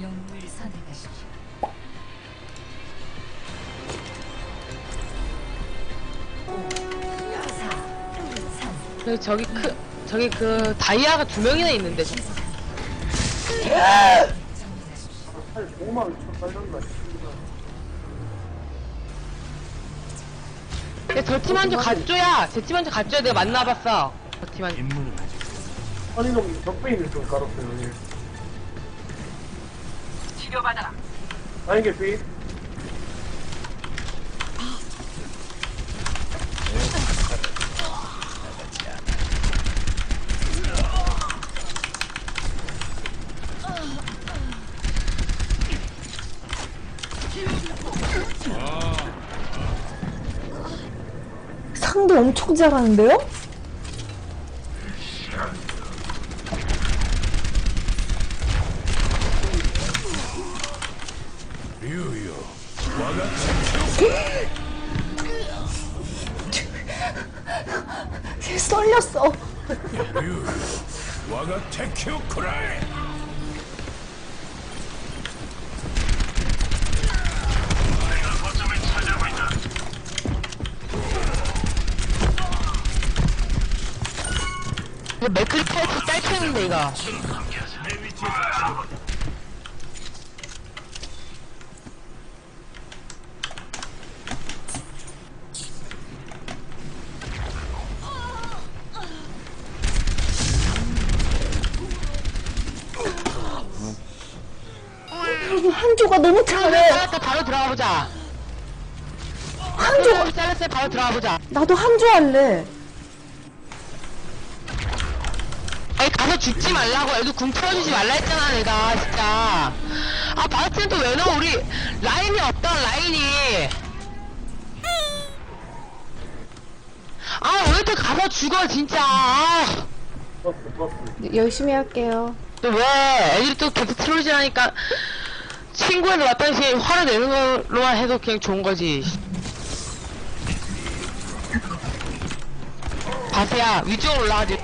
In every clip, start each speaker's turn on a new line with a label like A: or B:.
A: 영웅을 선택하십시오. 삼,
B: 저기 저기 크 저기 그 다이아가 두 명이나 있는데 저- 근데 저팀한줄 가줘야 제팀한줄 가줘야 내가 만나봤어 저팀한 줄.
C: 아니 놈 적배 있는 좀 깔았어요 여기
B: 치료받아라
C: 아니 개피
D: 상대 엄청 잘하는데요? 털렸어.
E: 와가
B: 테키오쿠라이. 이거 맥클이 파이트 짧겠는데 이거
D: 한조가 너무 잘해.
B: 잘랐다 바로 들어가 보자.
D: 한조,
B: 잘랐어 바로 들어가 보자.
D: 나도 한조 할래.
B: 아니 가서 죽지 말라고. 애도 궁 풀어주지 말라 했잖아 내가 진짜. 아 바스티는 또왜 넣어? 우리 라인이 없다 라인이. 아 오늘도 가서 죽어 진짜. 아,
D: 열심히 할게요.
B: 또 왜? 애들이 또 계속 트롤질 하니까 친구한테 왔다는 시 화를 내는 걸로만 해도 그냥 좋은 거지. 바스야 위쪽으로 올라가지.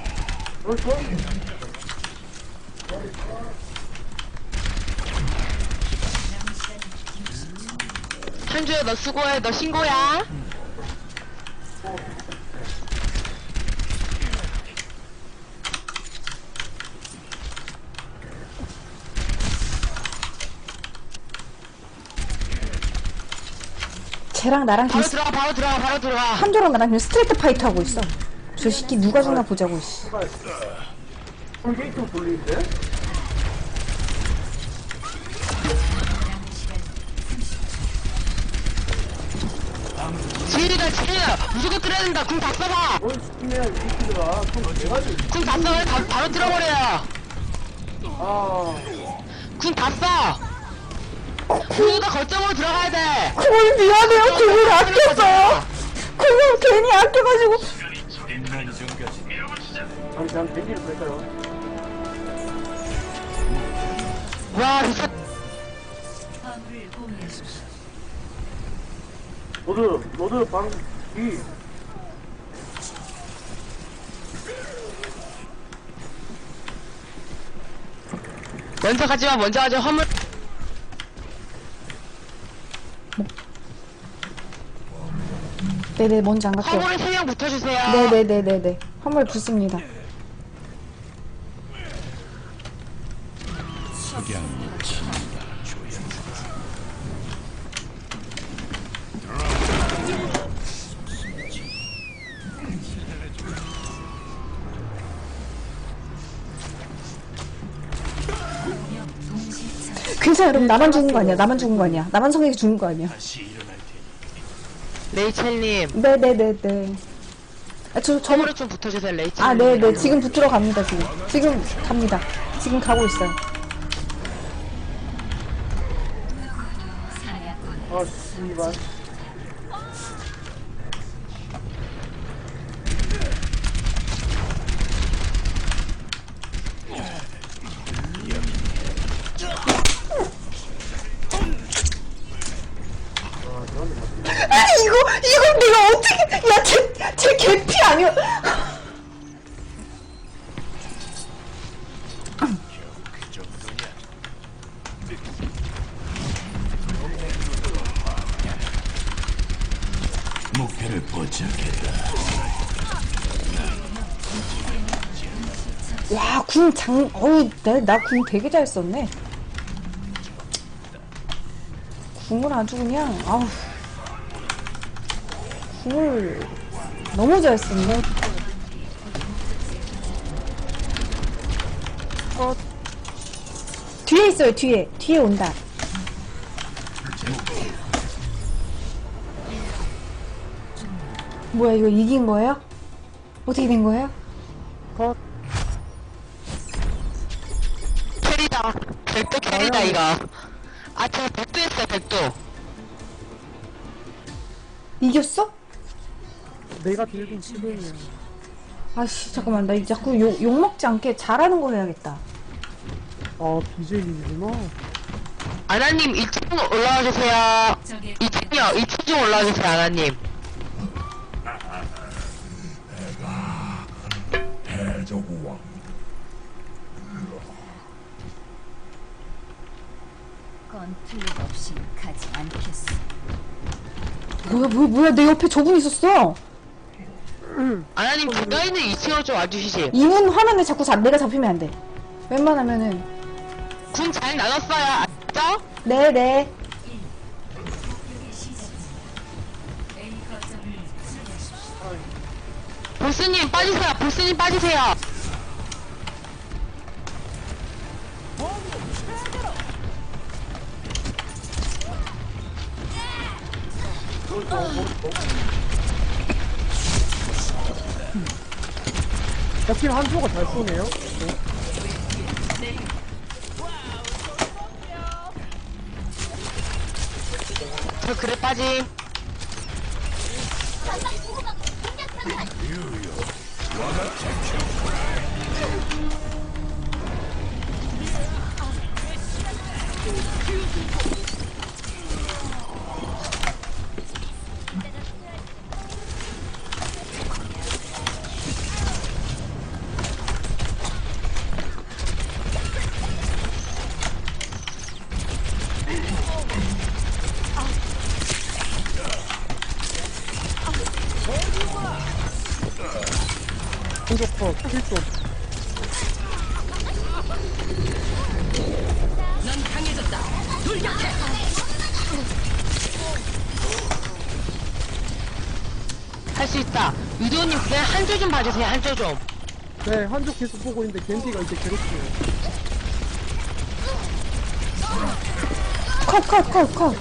B: 한주야 너 수고해. 너 신고야
D: 쟤랑 나랑
B: 바로
D: 지금
B: 들어가 바로 들어가 바로 들어가
D: 한조랑 나랑 지금 스트레이트 파이트 하고 있어. 저 새끼 누가 죽나 보자고. 씨.
C: 돌리는데?
B: 지혜리가 지혜야 무조건 뚫어야 된다 궁 다 써봐
C: 뭘 시키냐 이 새끼들아 좀 내가 지
B: 궁 다 써. 다, 바로 뚫어버려요 아궁 다 써. 궁보다 거점으로 들어가야 돼
D: 그걸 미안해요. 그걸 아꼈어요. 그걸 괜히 아껴가지고.
C: 잠시 한 100일 뺄까요?
B: 와
A: 화물을 공유하십시오.
C: 로드 로드 방이
B: 먼저 가지마 먼저 가지 화물
D: 네네, 먼저 안 갈게요.
B: 화물에 세명 붙어주세요
D: 네네네네네. 화물 붙습니다. 괜찮아, 여러분. 나만 죽은 거 아니야. 나만 죽은 거 아니야. 나만 성에게 죽은 거 아니야.
B: 레이첼님
D: 네네네네. 아, 저, 저,
B: 화물에 좀 붙어주세요 레이첼님
D: 아, 네네. 지금 붙으러 갑니다, 지금. 지금 갑니다. 지금 가고 있어요.
C: 아 씨발
D: 궁 장, 어우, 나 궁 되게 잘 썼네. 궁을 아주 그냥, 아우. 궁을 너무 잘 썼네. 어, 뒤에 있어요, 뒤에. 뒤에 온다. 뭐야, 이거 이긴 거예요? 어떻게 된 거예요?
C: 컷.
B: 백도 캐리다, 이거. 아, 저 백도 했어요, 백도.
D: 이겼어?
C: 내가 들고 지금이야.
D: 아씨 잠깐만 나 이제 자꾸 욕, 욕 먹지 않게 잘하는 거 해야겠다
C: 아, BJ이구나.
B: 아나님 2층 올라와 주세요.
A: 적의
B: 2층이요, 2층 좀 올라와 주세요, 아나님.
E: 대저구왕
A: 건 틀림없이 가지 않겠어.
D: 뭐야 뭐야 뭐야 내 옆에 저분 있었어
B: 아나님 붙어있는 2층으로 좀 와주시지.
D: 이문 화면에 자꾸 잡 내가 잡히면 안돼 웬만하면은
B: 궁잘 나눴어요, 알죠?
D: 네네.
B: 보스님 빠지세요, 보스님 빠지세요.
C: 역시 한조가 잘 쏘네요.
B: 저 그래 빠짐. 수 있다. 유도님 그냥 한조 좀 봐주세요, 한조 좀.
C: 네, 한조 계속 보고 있는데 겐지가 이제 괴롭혀요.
D: 컷 컷 컷 컷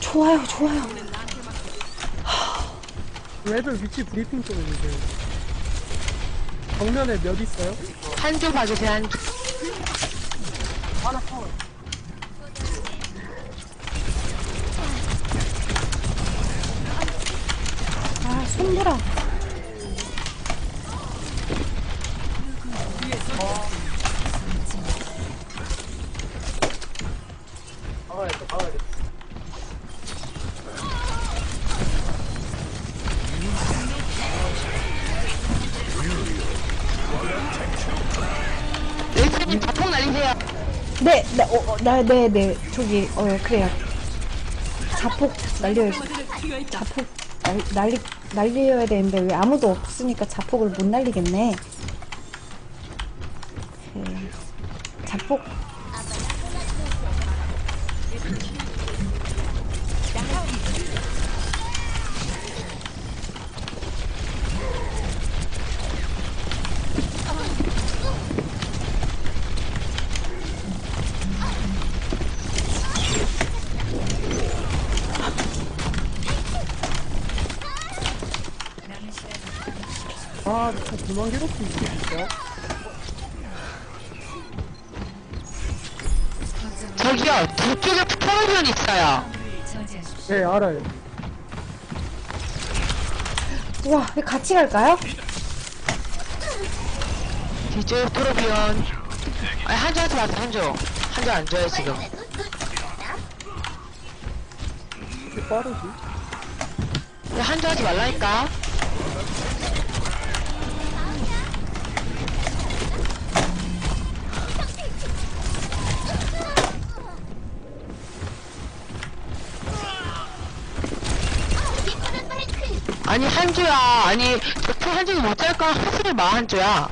D: 좋아요 좋아요
C: 그 애들 위치 브리핑 좀 해주세요. 정면에 몇 있어요?
B: 한조 봐주세요, 한조.
D: 아 손보라
B: 님 자폭 날리세요.
D: 네, 네, 어, 어, 나, 네, 네, 저기, 어, 그래요. 자폭 날려야지. 자폭 날, 날리, 날려야 되는데 왜 아무도 없으니까 자폭을 못 날리겠네. 그, 자폭.
C: 아, 진짜 그만 괴롭히고 진짜.
B: 저기요, 두 쪽에 포르비온 있어요.
C: 네, 알아요.
D: 우와, 왜 같이 갈까요?
B: 뒤쪽에 포르비온. 아니, 한조한테 맞다, 한조. 한조 안 줘요, 지금.
C: 이렇게 빠르지?
B: 왜 한조 하지 말라니까. 아니 한조야 아니 저쪽 한조는 못 잘까 하지 마
A: 구간에서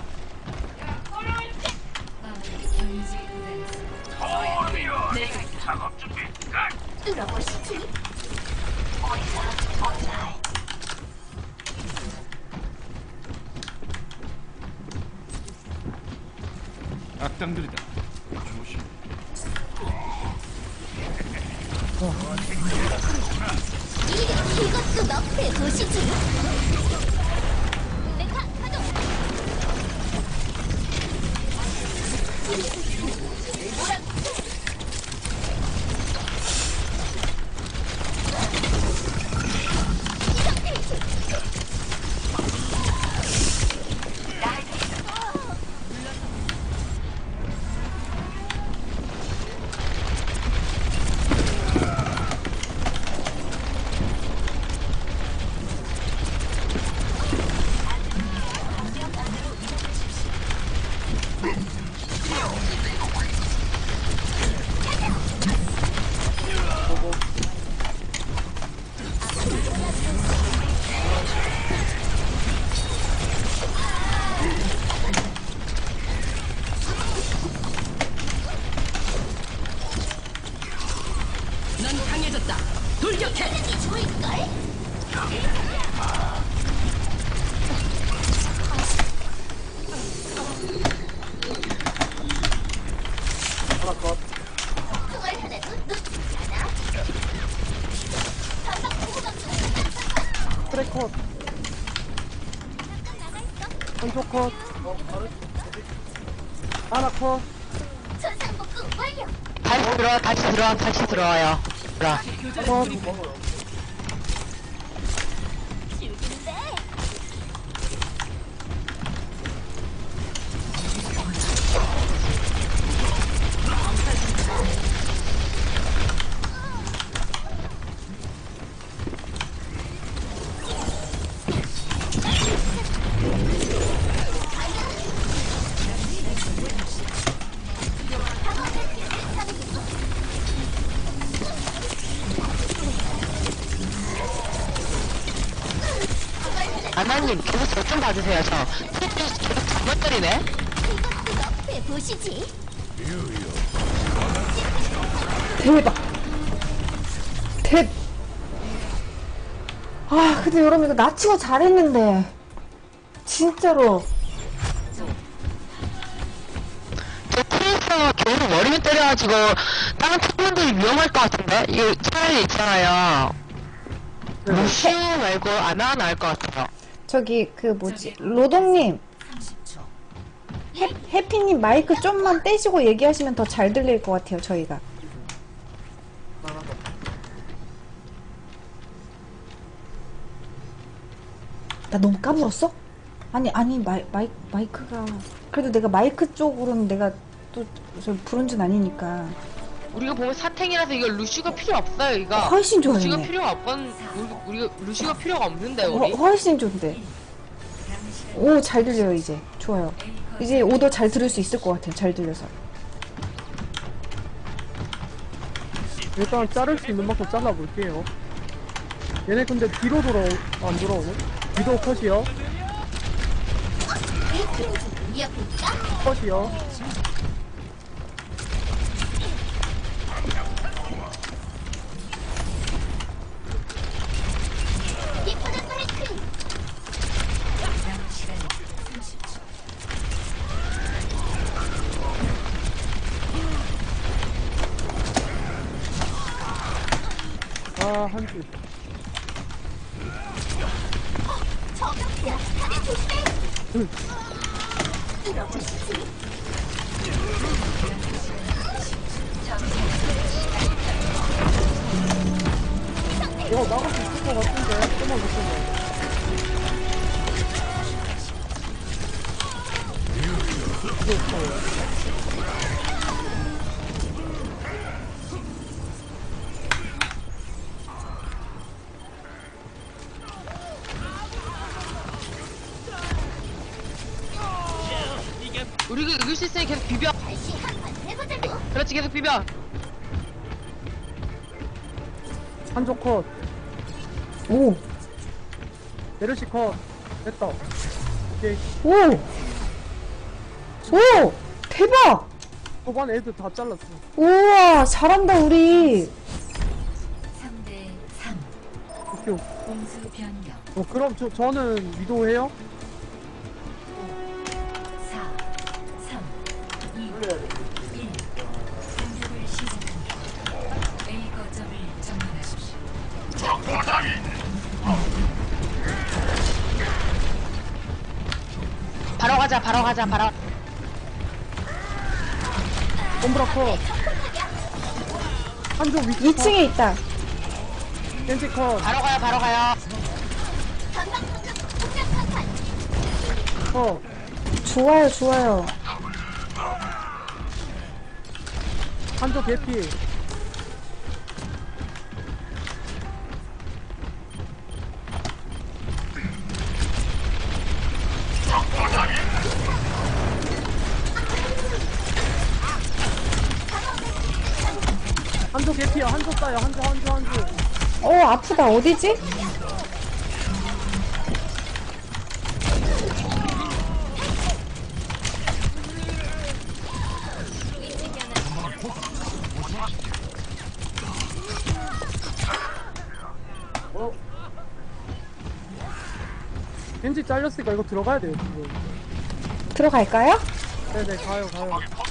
E: 악당들이다. 조심.
F: 이것도 너프의 도시지. 내가 가도 하나도 놓치지 않아.
C: 트랙 컷. 하나 컷.
F: 전상복구 완료.
B: 다시 들어 다시 들어 다시 들어와요 들어
C: 컷.
F: 죽인
B: 아나님 계속 저좀 봐주세요 저 계속 잘못들이네
F: 이것도 도시지.
D: 대박. 대. 아, 근데 여러분 이거 나치고 잘했는데. 진짜로.
B: 저 트레이서 계속 머리를 때려가지고 다른 팀원들이 위험할 것 같은데 이거 차라리 있잖아요 루시오 말고 아나 나을 것 같아요
D: 저기 그 뭐지? 로동님.
A: 30초.
D: 해, 해피님 마이크 좀만 떼시고 얘기하시면 더 잘 들릴 것 같아요 저희가. 나 너무 까불었어? 아니 아니 마이, 마이, 마이크가. 그래도 내가 마이크 쪽으로는 내가 또저 브론즈는 아니니까
B: 우리가 보면 사탱이라서 이거 루시가 필요 없어요 이거
D: 훨씬 좋아요
B: 루시가 필요가 없건 우리, 우리가 루시가 필요가 없는데
D: 허,
B: 우리
D: 훨씬 좋은데 오 잘 들려요 이제 좋아요 이제 오더 잘 들을 수 있을 것 같아요 잘 들려서
C: 일단 자를 수 있는 만큼 잘라볼게요. 얘네 근데 뒤로 돌아, 안 돌아오네? 뒤도 컷이요. 컷이요. 아, 한 줄.
F: 저격수야. 다들.
C: 이거 수 있을 것 같은데. 좀만 붙으면.
B: 우리가 이길 수 있으니 계속 비벼
F: 다시 한판 해보자고.
B: 그렇지 계속 비벼
C: 한조 컷.
D: 오
C: 메르시 컷 됐다 오케이
D: 오! 오! 대박!
C: 초반 애들 다 잘랐어
D: 우와, 잘한다, 우리.
A: 3대 3
C: 오케이
A: 공수 변경
C: 어 그럼 저, 저는 위도해요?
B: 바로 가자 바로
C: 컷 한조 위치
D: 2층에 있다.
C: 겐지 컷
B: 바로 가요 바로 가요
C: 컷.
D: 좋아요, 좋아요.
C: 한조 개피
D: 아프다. 어디지?
C: 겐지 잘렸으니까 이거 들어가야 돼요 지금
D: 들어갈까요?
C: 네네 가요 가요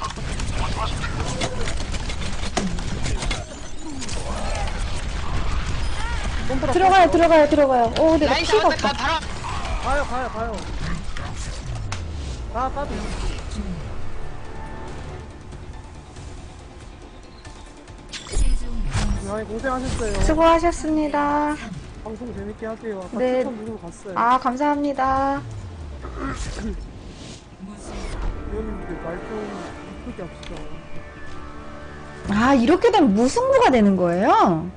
C: 톰브라
D: 들어가요, 들어가요, 들어가요. 어, 근데 나
B: 라인
D: 피가
B: 잡았다
D: 없다.
B: 바로
C: 가요 가요 가요 아 까비
A: 최종 점수
C: 아이 고생하셨어요
D: 수고하셨습니다.
C: 방송 재밌게 하세요 아까
D: 네.
C: 추천 누르고 갔어요
D: 아, 감사합니다.
C: 위원님들 말좀 이쁘게 합시다
D: 아, 이렇게 되면 무승부가 되는 거예요?